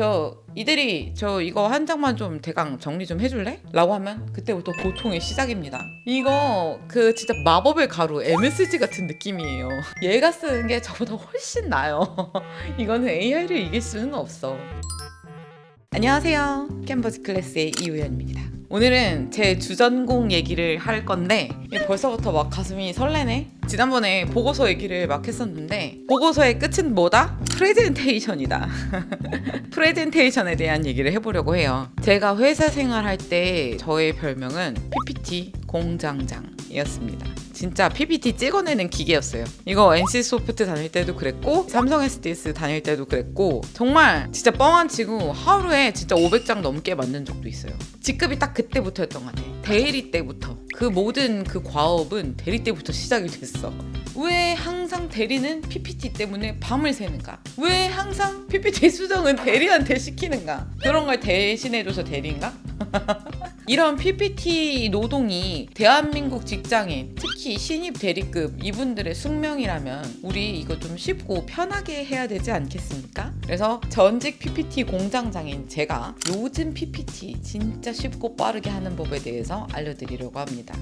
저 이대리 저 이거 한 장만 좀 대강 정리 좀 해줄래? 라고 하면 그때부터 고통의 시작입니다. 이거 그 진짜 마법의 가루 MSG 같은 느낌이에요. 얘가 쓰는 게 저보다 훨씬 나아요. 이거는 AI를 이길 수는 없어. 안녕하세요. 캔버스 클래스의 이우연입니다. 오늘은 제 주전공 얘기를 할 건데 벌써부터 막 가슴이 설레네. 지난번에 보고서 얘기를 막 했었는데 보고서의 끝은 뭐다? 프레젠테이션이다 프레젠테이션에 대한 얘기를 해보려고 해요. 제가 회사 생활할 때 저의 별명은 PPT 공장장이었습니다. 진짜 PPT 찍어내는 기계였어요. 이거 NC 소프트 다닐 때도 그랬고 삼성 SDS 다닐 때도 그랬고 정말 진짜 뻥안 치고 하루에 진짜 500장 넘게 만든 적도 있어요. 직급이 딱 그때부터였던 것 같아요. 대리 때부터 그 모든 그 과업은 대리 때부터 시작이 됐어. 왜 항상 대리는 PPT 때문에 밤을 새는가? 왜 항상 PPT 수정은 대리한테 시키는가? 그런 걸 대신해줘서 대리인가? 이런 PPT 노동이 대한민국 직장인, 특히 신입 대리급 이분들의 숙명이라면 우리 이거 좀 쉽고 편하게 해야 되지 않겠습니까? 그래서 전직 PPT 공장장인 제가 요즘 PPT 진짜 쉽고 빠르게 하는 법에 대해서 알려드리려고 합니다.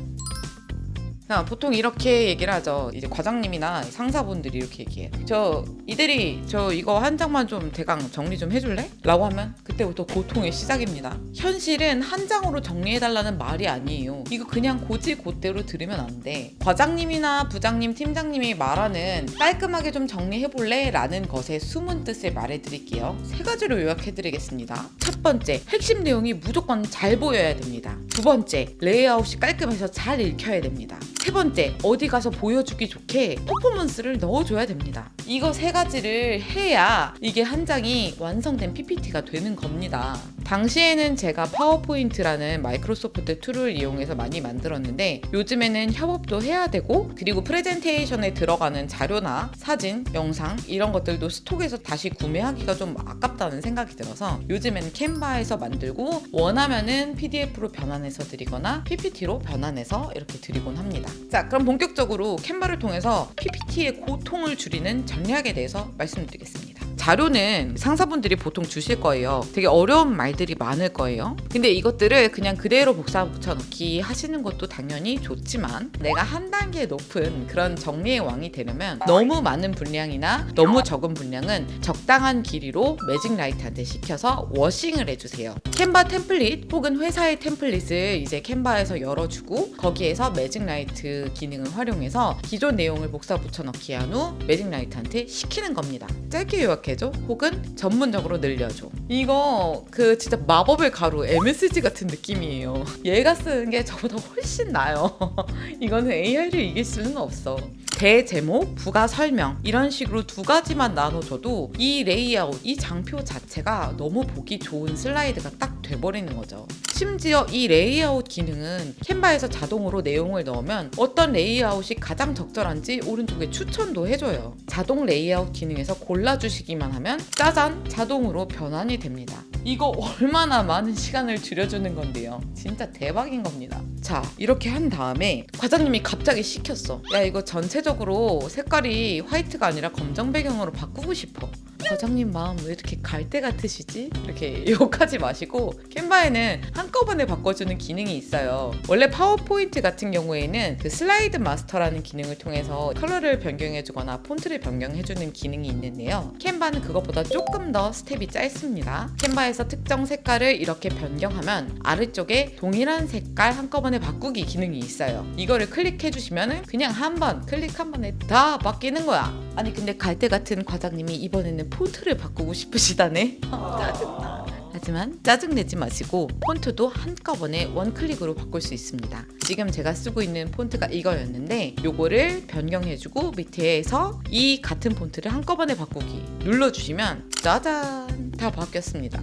자, 보통 이렇게 얘기를 하죠. 이제 과장님이나 상사분들이 이렇게 얘기해요. 저 이대리 저 이거 한 장만 좀 대강 정리 좀 해줄래? 라고 하면 그때부터 고통의 시작입니다. 현실은 한 장으로 정리해달라는 말이 아니에요. 이거 그냥 고지고대로 들으면 안 돼. 과장님이나 부장님, 팀장님이 말하는 깔끔하게 좀 정리해볼래? 라는 것의 숨은 뜻을 말해드릴게요. 세 가지로 요약해드리겠습니다. 첫 번째, 핵심 내용이 무조건 잘 보여야 됩니다. 두 번째, 레이아웃이 깔끔해서 잘 읽혀야 됩니다. 세 번째, 어디 가서 보여주기 좋게 퍼포먼스를 넣어줘야 됩니다. 이거 세 가지를 해야 이게 한 장이 완성된 PPT가 되는 겁니다. 당시에는 제가 파워포인트라는 마이크로소프트 툴을 이용해서 많이 만들었는데 요즘에는 협업도 해야 되고 그리고 프레젠테이션에 들어가는 자료나 사진, 영상 이런 것들도 스톡에서 다시 구매하기가 좀 아깝다는 생각이 들어서 요즘에는 캔바에서 만들고 원하면은 PDF로 변환해서 드리거나 PPT로 변환해서 이렇게 드리곤 합니다. 자, 그럼 본격적으로 캔바를 통해서 PPT의 고통을 줄이는 전략에 대해서 말씀드리겠습니다. 자료는 상사분들이 보통 주실 거예요. 되게 어려운 말들이 많을 거예요. 근데 이것들을 그냥 그대로 복사 붙여넣기 하시는 것도 당연히 좋지만 내가 한 단계 높은 그런 정리의 왕이 되려면 너무 많은 분량이나 너무 적은 분량은 적당한 길이로 매직 라이트한테 시켜서 워싱을 해주세요. 캔바 템플릿 혹은 회사의 템플릿을 이제 캔바에서 열어주고 거기에서 매직 라이트 기능을 활용해서 기존 내용을 복사 붙여넣기 한 후 매직 라이트한테 시키는 겁니다. 짧게 요약해 줘 혹은 전문적으로 늘려줘. 이거 그 진짜 마법의 가루 MSG 같은 느낌이에요. 얘가 쓰는 게 저보다 훨씬 나아요. 이거는 AI를 이길 수는 없어. 대제목, 부가 설명 이런 식으로 두 가지만 나눠줘도 이 레이아웃, 이 장표 자체가 너무 보기 좋은 슬라이드가 딱 돼버리는 거죠. 심지어 이 레이아웃 기능은 캔바에서 자동으로 내용을 넣으면 어떤 레이아웃이 가장 적절한지 오른쪽에 추천도 해줘요. 자동 레이아웃 기능에서 골라주시기만 하면 짜잔! 자동으로 변환이 됩니다. 이거 얼마나 많은 시간을 줄여주는 건데요. 진짜 대박인 겁니다. 자, 이렇게 한 다음에 과장님이 갑자기 시켰어. 야, 이거 전체적으로 색깔이 화이트가 아니라 검정 배경으로 바꾸고 싶어. 과장님 마음 왜 이렇게 갈대 같으시지? 이렇게 욕하지 마시고 캔바에는 한꺼번에 바꿔주는 기능이 있어요. 원래 파워포인트 같은 경우에는 그 슬라이드 마스터라는 기능을 통해서 컬러를 변경해주거나 폰트를 변경해주는 기능이 있는데요. 캔바는 그것보다 조금 더 스텝이 짧습니다. 캔바에서 특정 색깔을 이렇게 변경하면 아래쪽에 동일한 색깔 한꺼번에 바꾸기 기능이 있어요. 이거를 클릭해주시면 그냥 한 번 클릭 한 번에 다 바뀌는 거야. 아니 근데 갈대 같은 과장님이 이번에는 폰트를 바꾸고 싶으시다네. 짜증나. 하지만 짜증내지 마시고 폰트도 한꺼번에 원클릭으로 바꿀 수 있습니다. 지금 제가 쓰고 있는 폰트가 이거였는데 요거를 변경해주고 밑에서 이 같은 폰트를 한꺼번에 바꾸기 눌러주시면 짜잔 다 바뀌었습니다.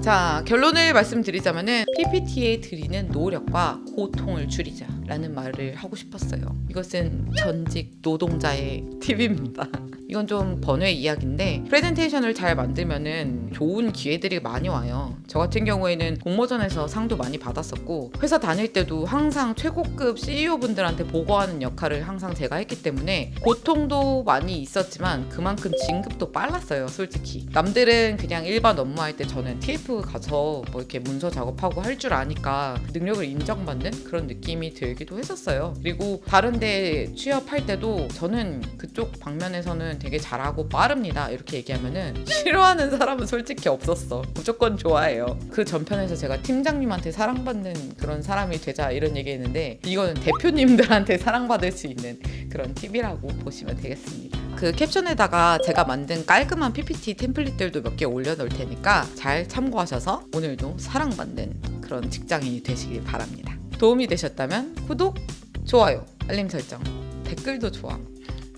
자 결론을 말씀드리자면은 PPT에 드리는 노력과 고통을 줄이자 라는 말을 하고 싶었어요. 이것은 전직 노동자의 팁입니다. 이건 좀 번외 이야기인데 프레젠테이션을 잘 만들면은 좋은 기회들이 많이 와요. 저 같은 경우에는 공모전에서 상도 많이 받았었고 회사 다닐 때도 항상 최고급 CEO 분들한테 보고하는 역할을 항상 제가 했기 때문에 고통도 많이 있었지만 그만큼 진급도 빨랐어요, 솔직히. 남들은 그냥 일반 업무할 때 저는 TF 가서 뭐 이렇게 문서 작업하고 할 줄 아니까 능력을 인정받는 그런 느낌이 들기도 했었어요. 그리고 다른데 취업할 때도 저는 그쪽 방면에서는 되게 잘하고 빠릅니다. 이렇게 얘기하면은 싫어하는 사람은 솔직히 없었어. 무조건 좋아해요. 그 전편에서 제가 팀장님한테 사랑받는 그런 사람이 되자 이런 얘기했는데 이거는 대표님들한테 사랑받을 수 있는 그런 팁이라고 보시면 되겠습니다. 그 캡션에다가 제가 만든 깔끔한 PPT 템플릿들도 몇 개 올려놓을 테니까 잘 참고하셔서 오늘도 사랑받는 그런 직장인이 되시길 바랍니다. 도움이 되셨다면 구독, 좋아요, 알림 설정, 댓글도 좋아.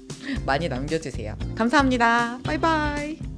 많이 남겨주세요. 감사합니다. 바이바이.